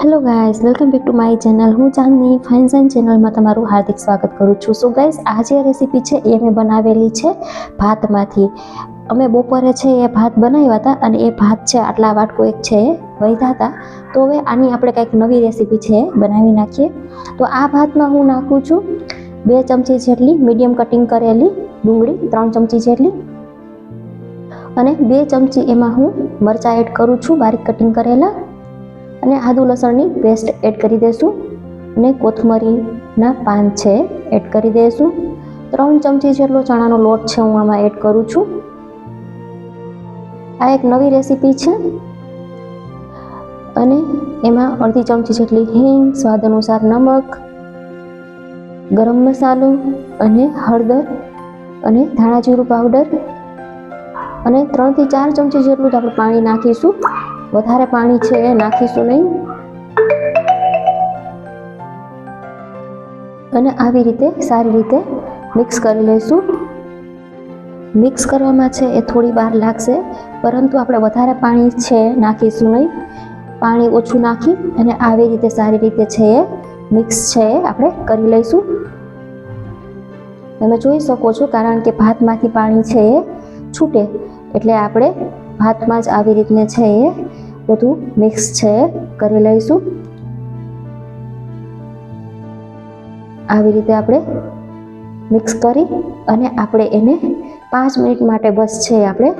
Hello guys welcome back to my channel હું Chandni finds and ચેનલમાં તમારું હાર્દિક સ્વાગત કરું છું. સો ગાઈઝ આ જે રેસીપી છે એ મેં બનાવેલી છે ભાતમાંથી. અમે બપોરે છે એ ભાત બનાવ્યા હતા અને એ ભાત છે આટલા વાટકો એક છે એ વધ્યા હતા. તો હવે આની આપણે કંઈક નવી રેસીપી છે બનાવી નાખીએ. તો આ ભાતમાં હું નાખું છું બે ચમચી જેટલી મીડિયમ કટિંગ કરેલી ડુંગળી, ત્રણ ચમચી જેટલી અને બે ચમચી એમાં હું મરચાં એડ કરું છું, બારીક કટિંગ કરેલા. અને આદુ લસણની પેસ્ટ એડ કરી દઈશું અને કોથમરીના પાન છે એડ કરી દઈશું ત્રણ ચમચી જેટલો ચણાનો લોટ છે હું આમાં એડ કરું છું. આ એક નવી રેસીપી છે. અને એમાં અડધી ચમચી જેટલી હિંગ, સ્વાદ અનુસાર નમક, ગરમ મસાલો અને હળદર અને ધાણા જીરું પાવડર. અને ત્રણથી ચાર ચમચી જેટલું જ આપણે પાણી નાખીશું. વધારે પાણી છે એ નાખીશું નહીં. અને આવી રીતે સારી રીતે મિક્સ કરી લઈશું. મિક્સ કરવામાં છે એ થોડી વાર લાગશે, પરંતુ આપણે વધારે પાણી છે નાખીશું નહીં. પાણી ઓછું નાખી અને આવી રીતે સારી રીતે છે એ મિક્સ છે એ આપણે કરી લઈશું. તમે જોઈ શકો છો કારણ કે ભાતમાંથી પાણી છે એ છૂટે, એટલે આપણે ભાતમાં જ આવી રીતને છે એ બધું મિક્સ છે, કરી લઈશું. આવી રીતે આપણે મિક્સ કરી અને આપણે એને પાંચ મિનિટ માટે બસ છે આપણે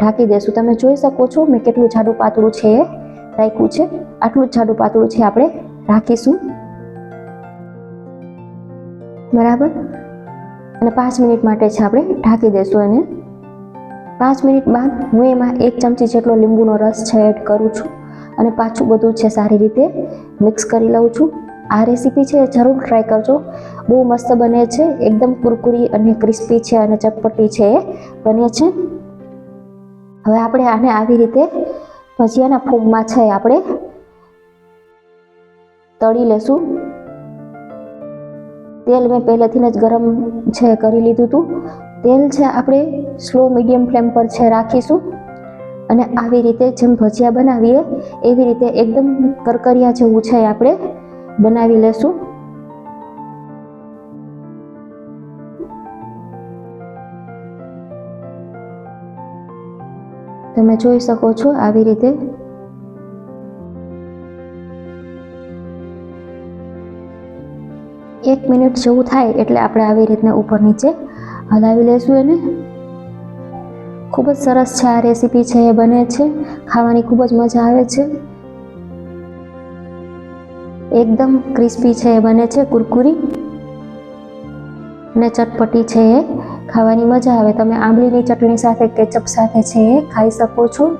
ઢાંકી દઈશું. તમે જોઈ શકો છો મેં કેટલું જાડું પાતળું છે એ રાખ્યું છે. આટલું જ જાડું પાતળું છે આપણે રાખીશું. બરાબર? અને પાંચ મિનિટ માટે છે આપણે ઢાંકી દઈશું એને. પાંચ મિનિટ બાદ હું એમાં એક ચમચી જેટલો લીંબુનો રસ છે એડ કરું છું અને પાછું બધું છે સારી રીતે મિક્સ કરી લઉં છું. આ રેસીપી છે જરૂર ટ્રાય કરજો. બહુ મસ્ત બને છે, એકદમ કુરકુરી અને ક્રિસ્પી છે અને ચટપટી છે એ બને છે. હવે આપણે આને આવી રીતે ભજીયાના ફૂગમાં છે આપણે તળી લેશું. તેલ મેં પહેલેથી જ ગરમ છે કરી લીધું હતું તેલ છે આપણે સ્લો મીડિયમ ફ્લેમ પર છે રાખીશું. અને આવી રીતે જેમ ભજીયા બનાવીએ, એવી રીતે એકદમ કરકરિયા જેવું છે આપણે બનાવી લેશું. તમે જોઈ શકો છો આવી રીતે એક મિનિટ જેવું થાય એટલે આપણે આવી રીતના ઉપર નીચે હલાવી લઈશું એને. ખૂબ જ સરસ છે, આ રેસીપી છે, એ બને છે, ખાવાની ખૂબ જ મજા આવે છે. એકદમ ક્રિસ્પી છે, એ બને છે, કુરકુરી. અને ચટપટી છે, એ ખાવાની મજા આવે. તમે આંબલીની ચટણી સાથે, કેચઅપ સાથે છે, એ ખાઈ શકો છો.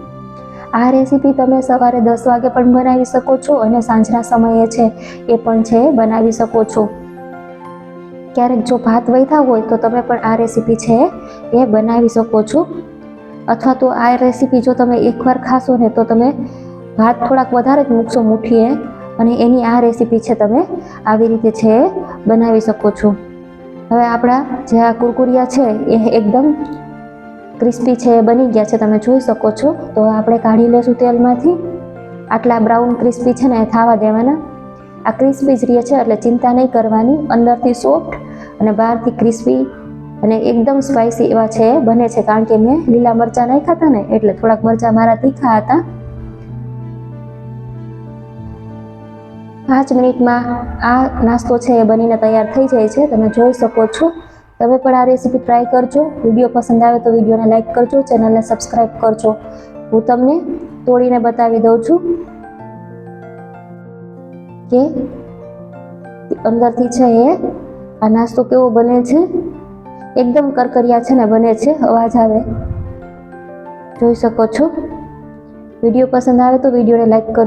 આ રેસીપી તમે સવારે દસ વાગે પણ બનાવી શકો છો અને સાંજના સમયે છે, એ પણ છે બનાવી શકો છો. ક્યારેક જો ભાત વધ્યા હોય તો તમે પણ આ રેસીપી છે એ બનાવી શકો છો. અથવા તો આ રેસીપી જો તમે એકવાર ખાશો ને તો તમે ભાત થોડાક વધારે જ મૂકશો મુઠ્ઠીએ અને એની આ રેસીપી છે તમે આવી રીતે છે બનાવી શકો છો. હવે આપણા જે આ કુરકુરિયા છે એ એકદમ ક્રિસ્પી છે એ બની ગયા છે તમે જોઈ શકો છો. તો આપણે કાઢી લેશું તેલમાંથી. આટલા બ્રાઉન ક્રિસ્પી છે ને એ થવા દેવાના. આ ક્રિસ્પી જ રહે છે એટલે ચિંતા નહીં કરવાની. અંદરથી સોફ્ટ અને બહારથી ક્રિસ્પી અને એકદમ સ્પાઇસી એવા છે, બને છે. કારણ કે મેં લીલા મરચાં નાખ્યા હતા ને, એટલે થોડાક મરચાં મારા તીખા હતા. પાંચ મિનિટમાં આ નાસ્તો છે એ બનીને તૈયાર થઈ જાય છે. તમે જોઈ શકો છો. તમે પણ આ રેસીપી ટ્રાય કરજો. વીડિયો પસંદ આવે તો વિડીયોને લાઇક કરજો. ચેનલને સબસ્ક્રાઈબ કરજો. હું તમને તોડીને બતાવી દઉં છું. કે અંદરથી છે એ, આ નાસ્તો કેવો બને છે? એકદમ કરકરિયા છે ને બને છે, અવાજ આવે. જોઈ શકો છો? વીડિયો પસંદ આવે તો વિડીયોને લાઈક કરજો